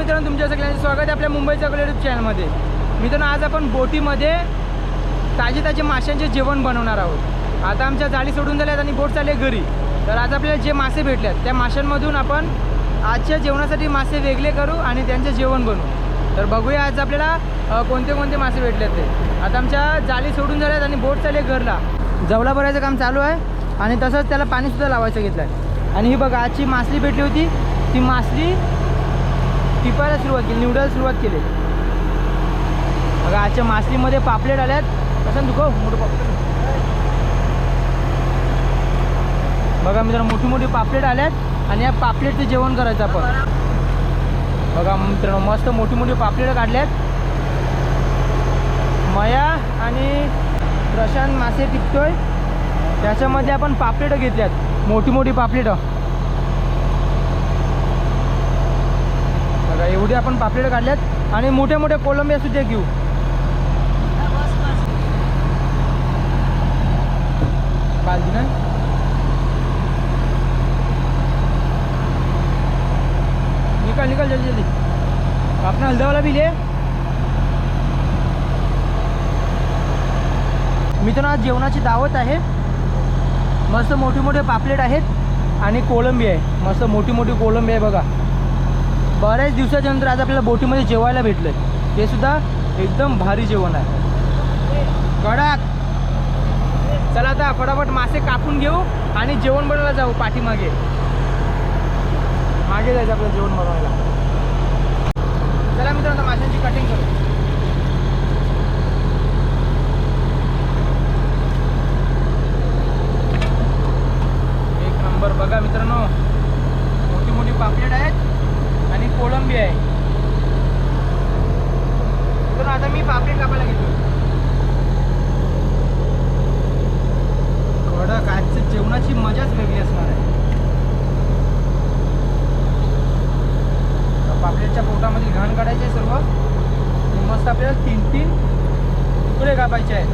मित्रांनो तुमच्या सगळ्यांचं स्वागत आहे आपल्या मुंबईच्या युट्यूब चॅनलमध्ये मित्रांनो आज आपण बोटीमध्ये ताजे ताजे माशांचे जेवण बनवणार आहोत. आता आमच्या जाळी सोडून झाल्यात आणि बोट चालली घरी. तर आज आपल्याला जे मासे भेटल्यात त्या माशांमधून आपण आजच्या जेवणासाठी मासे वेगळे करू आणि त्यांचे जेवण बनवू. तर बघूया आज आपल्याला कोणते कोणते मासे भेटलेत ते. आता आमच्या जाळी सोडून झाल्यात आणि बोट चालले घरला. जवळा भरायचं काम चालू आहे आणि तसंच त्याला पाणीसुद्धा लावायचं घेतलं आहे आणि ही बघा आजची मासली भेटली होती. ती मासली टिपायला सुरुवात केली निवडायला सुरुवात केली. बघा आजच्या मासलीमध्ये पापलेट आल्यात. कसं दुखो मोठं पापलेट. बघा मित्र मोठी मोठी पापलेट आल्यात आणि या पापलेटचं जेवण करायचं आपण. बघा मित्रांनो मस्त मोठी मोठी पापलेट काढल्यात. मया आणि प्रशांत मासे टिकतोय त्याच्यामध्ये आपण पापलेटं घेतल्यात. मोठी मोठी पापलेटं. बघा आपण पापलेट काढल्यात आणि मोठ्या मोठ्या असू सुद्धा घेऊ. बालदी ना निकाल निकाल जल्दी जल्दी. आपण हल्दा वाला भी ले मित्रांनो आज जेवणाची दावत आहे. मस्त मोठी मोठे पापलेट आहेत आणि कोळंबी आहे. मस्त मोठी मोठी कोळंबी आहे बघा. बऱ्याच दिवसाच्या नंतर आज आपल्याला बोटीमध्ये जेवायला भेटलं ते सुद्धा एकदम भारी जेवण आहे. कडक. चला आता फटाफट मासे कापून घेऊ आणि जेवण बनवायला जाऊ पाठीमागे. मागे जायचं आपलं जेवण बनवायला. चला मित्रांनो आता माशांची कटिंग करू. एक नंबर बघा मित्रांनो. मोठी मोठी पापलेट आहेत. आणि कोळंबी आहे. तर आता मी पापलेट कापायला घेतो कडक आजच्या जेवणाची मजाच वेगळी असणार आहे. तर पापलेटच्या पोटामधील घाण काढायचे सर्व. मस्त आपल्याला तीन तीन तुकडे कापायचे आहेत.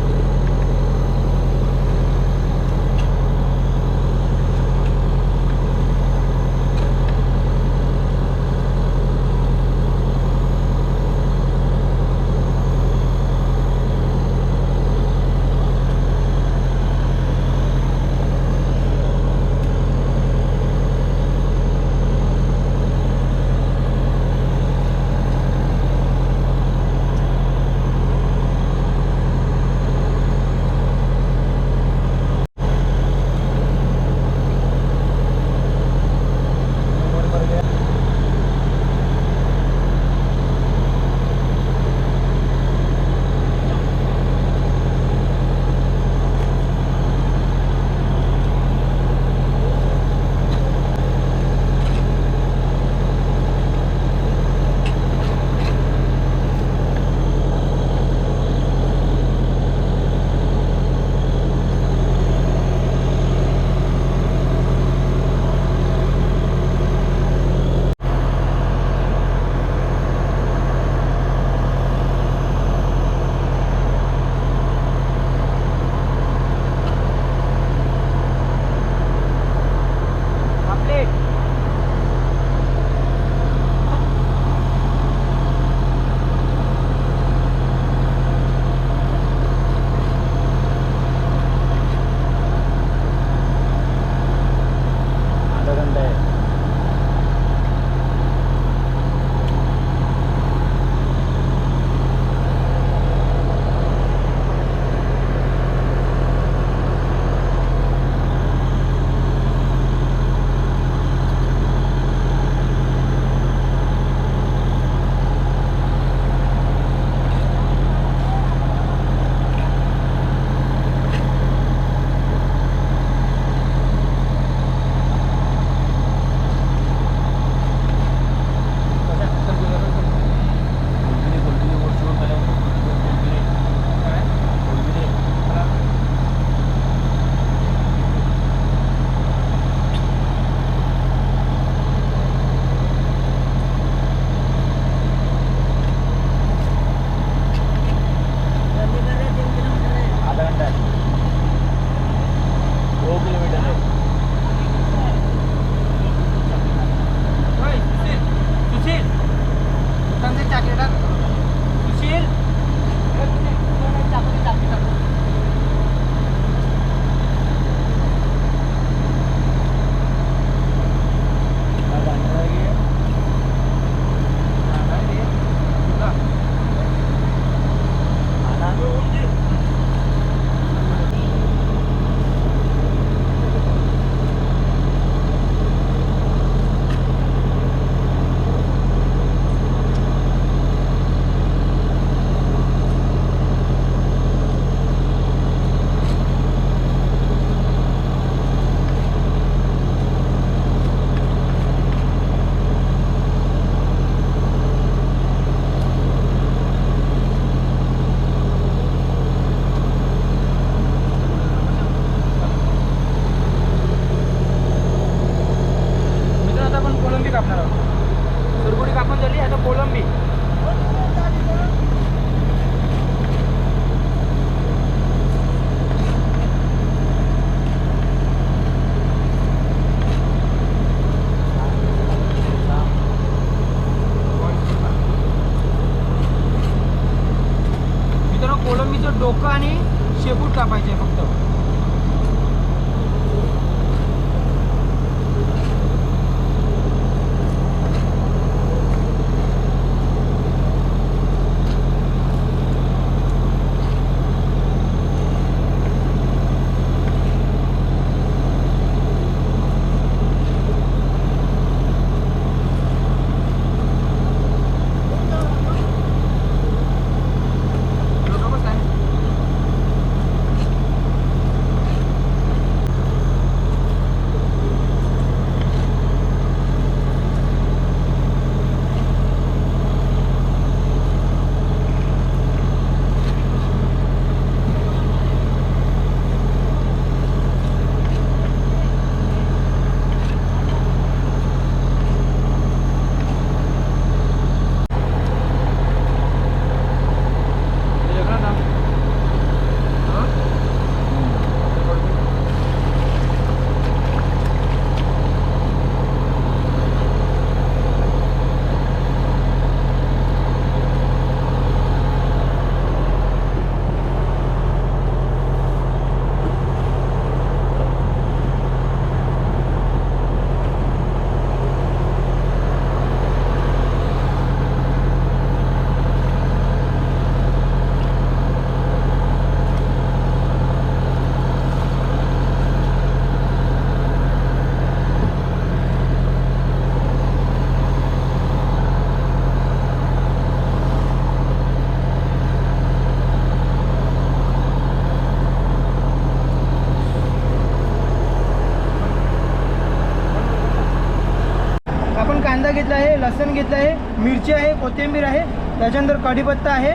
लसण घेतलं आहे. मिरची आहे कोथिंबीर आहे त्याच्यानंतर कढीपत्ता आहे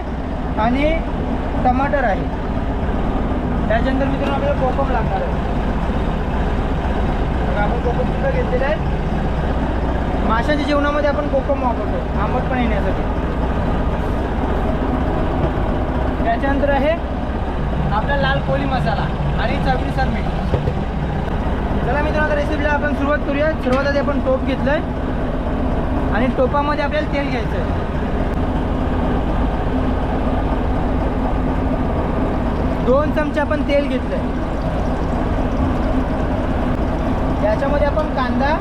आणि टमाटर आहे. त्याच्यानंतर मित्रांनो आपल्याला कोकम लागणार आहे. आपण कोकम सुद्धा घेतलेलं आहे. माशाच्या जेवणामध्ये आपण कोकम वापरतो आंबट पण येण्यासाठी. त्याच्यानंतर आहे आपला लाल कोली मसाला आणि चवीनुसार मीठ. चला मित्रांनो आता रेसिपीला आपण सुरुवात करूया. सुरुवात आधी आपण टोप घेतलं आहे आणि टोपामध्ये आपल्याला तेल घ्यायचं आहे. दोन चमचे आपण तेल घेतलंय. याच्यामध्ये आपण कांदा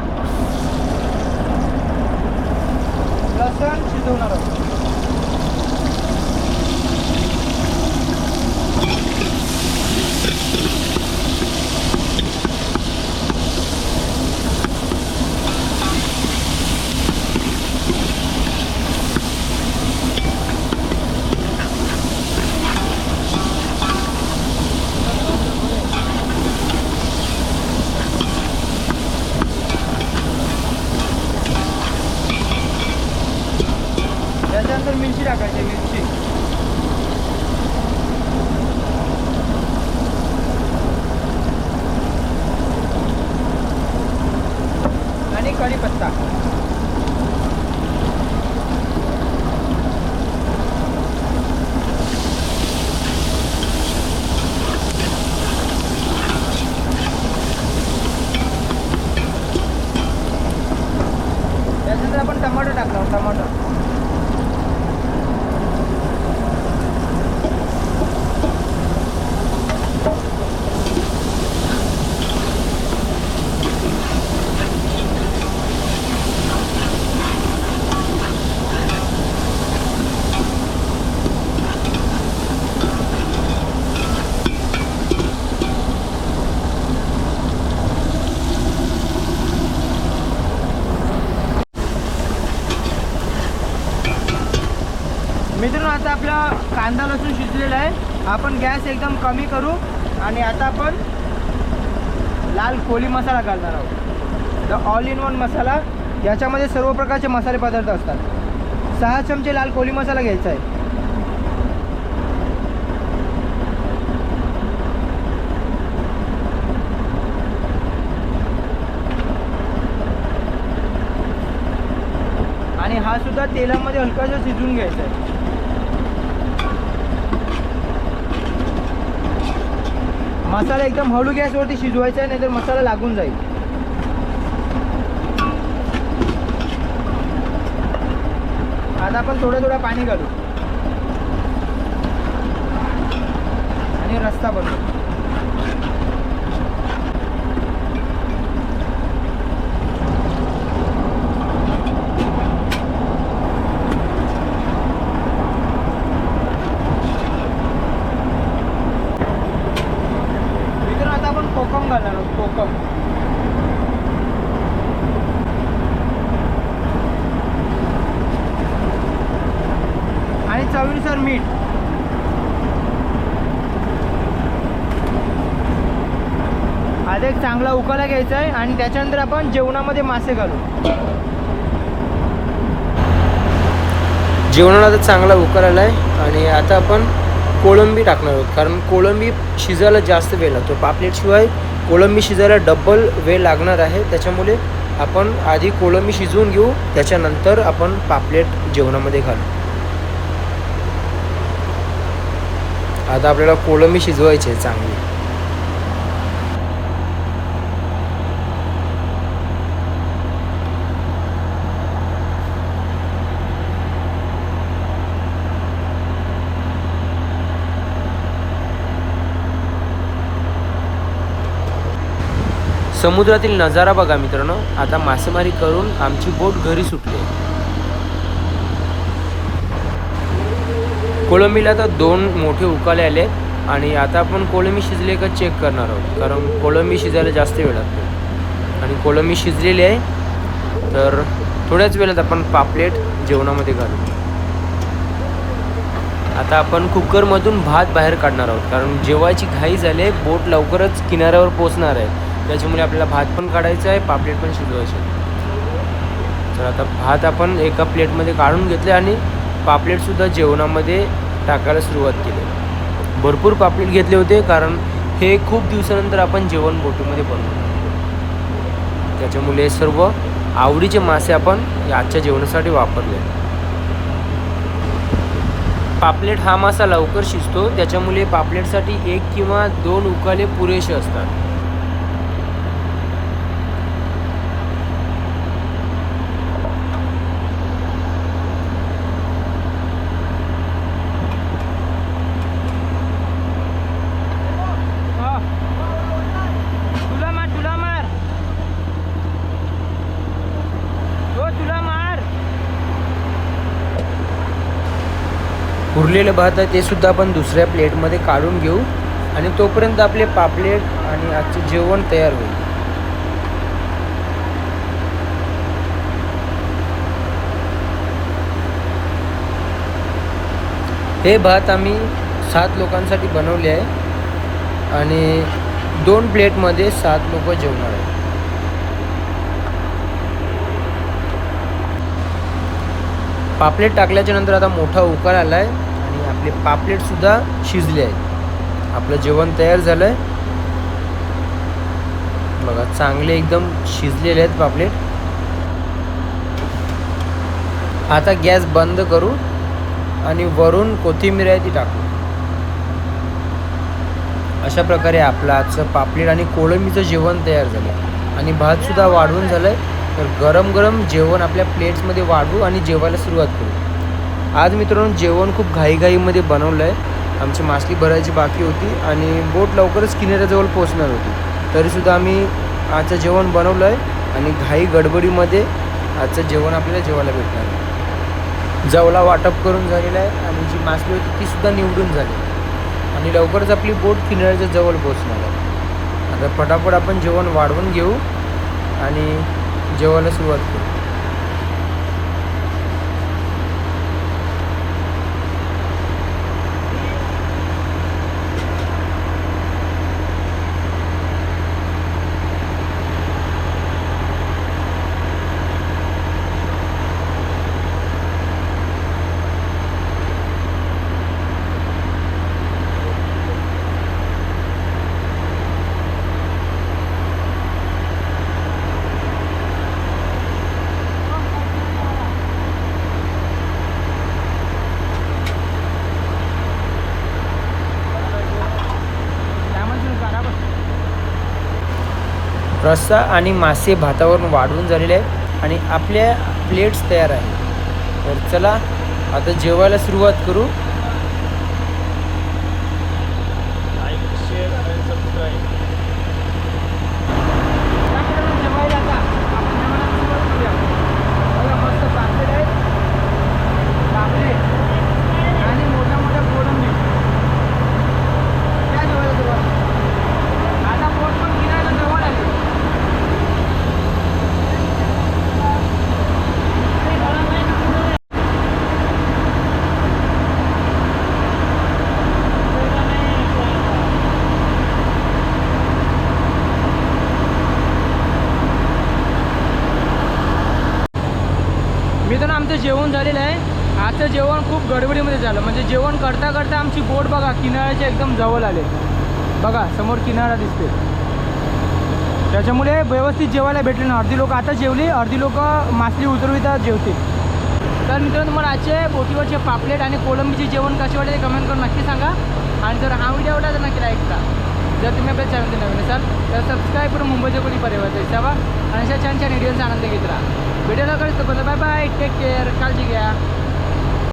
लसण शिजवणार आहोत. त्याच्यानंतर मिरची टाकायची मिरची आणि कढीपत्ता त्याच्यानंतर आपण टमाटर टाकला टमाटर मित्रांनो आता आपला कांदा लसूण शिजलेला आहे. आपण गॅस एकदम कमी करू आणि आता आपण लाल कोळी मसाला घालणार आहोत. The all in one masala. याच्यामध्ये सर्व प्रकारचे मसाले पदार्थ असतात. सहा चमचे लाल कोळी मसाला घ्यायचा आहे. आणि हा सुद्धा तेलामध्ये हलकासा शिजून घ्यायचा आहे. मसाला एकदम हळू गॅसवरती शिजवायचा आहे नाहीतर मसाला लागून जाईल. आता आपण थोडं थोडं पाणी घालू. आणि रस्ता बनवू मित्रांनो आता आपण कोकम घालणार आहोत कोकम आणि चवीनुसार मीठ आता एक चांगला उकाला घ्यायचा आहे आणि त्याच्यानंतर आपण जेवणामध्ये मासे घालू. जेवणाला तर चांगला उकार आला आहे आणि आता आपण कोळंबी टाकणार आहोत. कारण कोळंबी शिजायला जास्त वेळ लागतो. पापलेटशिवाय कोळंबी शिजायला डबल वेळ लागणार आहे. त्याच्यामुळे आपण आधी कोळंबी शिजवून घेऊ. त्याच्यानंतर आपण पापलेट जेवणामध्ये घालू. आता आपल्याला कोळंबी शिजवायची आहे चांगली. समुद्रातील नजारा बघा मित्रांनो. आता मासेमारी करून आमची बोट घरी सुटली कोळंबीला तर दोन मोठे उकाले आले आणि आता आपण कोळंबी शिजले का चेक करणार आहोत. कारण कोळंबी शिजायला जास्त वेळ लागतो. आणि कोळंबी शिजलेली आहे तर थोड्याच वेळात आपण पापलेट जेवणामध्ये घालू. आता आपण कुकरमधून भात बाहेर काढणार आहोत. कारण जेवायची घाई झाली आहे बोट लवकरच किनाऱ्यावर पोचणार आहे. त्याच्यामुळे आपल्याला भात पण काढायचा आहे पापलेट पण शिजवायचे तर आता भात आपण एका प्लेटमध्ये काढून घेतले आणि पापलेटसुद्धा जेवणामध्ये टाकायला सुरुवात केली. भरपूर पापलेट घेतले होते कारण हे खूप दिवसानंतर आपण जेवण बोटीमध्ये बनवतो. त्याच्यामुळे सर्व आवडीचे मासे आपण आजच्या जेवणासाठी वापरले पापलेट हा मासा लवकर शिजतो त्याच्यामुळे पापलेटसाठी एक किंवा दोन उकाले पुरेसे असतात हा. तुला मार तुला मार हो तुला मार उरलेलं भात आहे ते सुद्धा आपण दुसऱ्या प्लेटमध्ये काढून घेऊ आणि तोपर्यंत आपले पापलेट आणि आजचे जेवण तयार होईल. हे भात आम्ही सात लोकांसाठी बनवले आहे आणि दोन प्लेटमध्ये सात लोक जेवणार आहे पापलेट टाकल्याच्या नंतर आता मोठा उकार आला आहे आणि आपले पापलेटसुद्धा शिजले आहेत. आपलं जेवण तयार झालं आहे बघा चांगले एकदम शिजलेले आहेत पापलेट. आता गॅस बंद करू आणि वरून कोथिंबीर आहे ती टाकू. अशा प्रकारे आपलं आजचं पापलेट आणि कोळंबीचं जेवण तयार झालं आणि भातसुद्धा वाढवून झालं आहे तर गरम गरम जेवण आपल्या प्लेट्समध्ये वाढवू आणि जेवायला सुरुवात करू. आज मित्रांनो जेवण खूप घाईघाईमध्ये बनवलं आहे आमची मासली भरायची बाकी होती आणि बोट लवकरच किनाऱ्याजवळ पोचणार होती. तरीसुद्धा आम्ही आजचं जेवण बनवलं आहे आणि घाई गडबडीमध्ये आजचं जेवण आपल्याला जेवायला भेटणार आहे. जवला वाटप करून झालेला आहे आणि जी मासली होती तीसुद्धा निवडून झाली. आणि लवकरच आपली बोट किनाऱ्याच्या जवळ पोचणार आहे. आता फटाफट आपण जेवण वाढवून घेऊ आणि जेवायला सुरुवात करू. रस्सा आणि मासे भातावरून वाढवून झालेले आहेत आणि आपल्या प्लेट्स तयार आहे तर चला आता जेवायला सुरुवात करू या मित्रांनो, जेवायला आता. आपण जेवणाला सुरुवात करूया. बघा, मस्त पापलेट आहेत. पापलेट. आणि मोठ्या मोठ्या कोळंबी. या जेवायला सुरुवात. आता पोट पण गिरायला जवळ आले. मित्रांनो आमचं जेवण झालेलं आहे. आजचं जेवण खूप गडबडीमध्ये झालं. म्हणजे जेवण करता करता आमची बोट बघा किनाऱ्याच्या एकदम जवळ आले. बघा समोर किनारा दिसते त्याच्यामुळे व्यवस्थित जेवायला भेटले ना अर्धी लोक आता जेवली अर्धी लोक मासली उतरवितात जेवते तर मित्रांनो तुम्हाला आजचे बोटीवरचे पापलेट आणि कोलंबीचे जेवण कसे वाटले ते कमेंट करून नक्की सांगा. आणि जर हा व्हिडिओ आवडला तर नक्की लाईक करा. जर तुम्ही आपल्या चॅनलचे नवीन असाल तर सबस्क्राईब करून मुंबईच्या कोणी परिवार सेवा आणि अशा छान छान व्हिडिओचा आनंद घेत राहा. व्हिडिओला कळतो बाय बाय टेक केअर काळजी घ्या.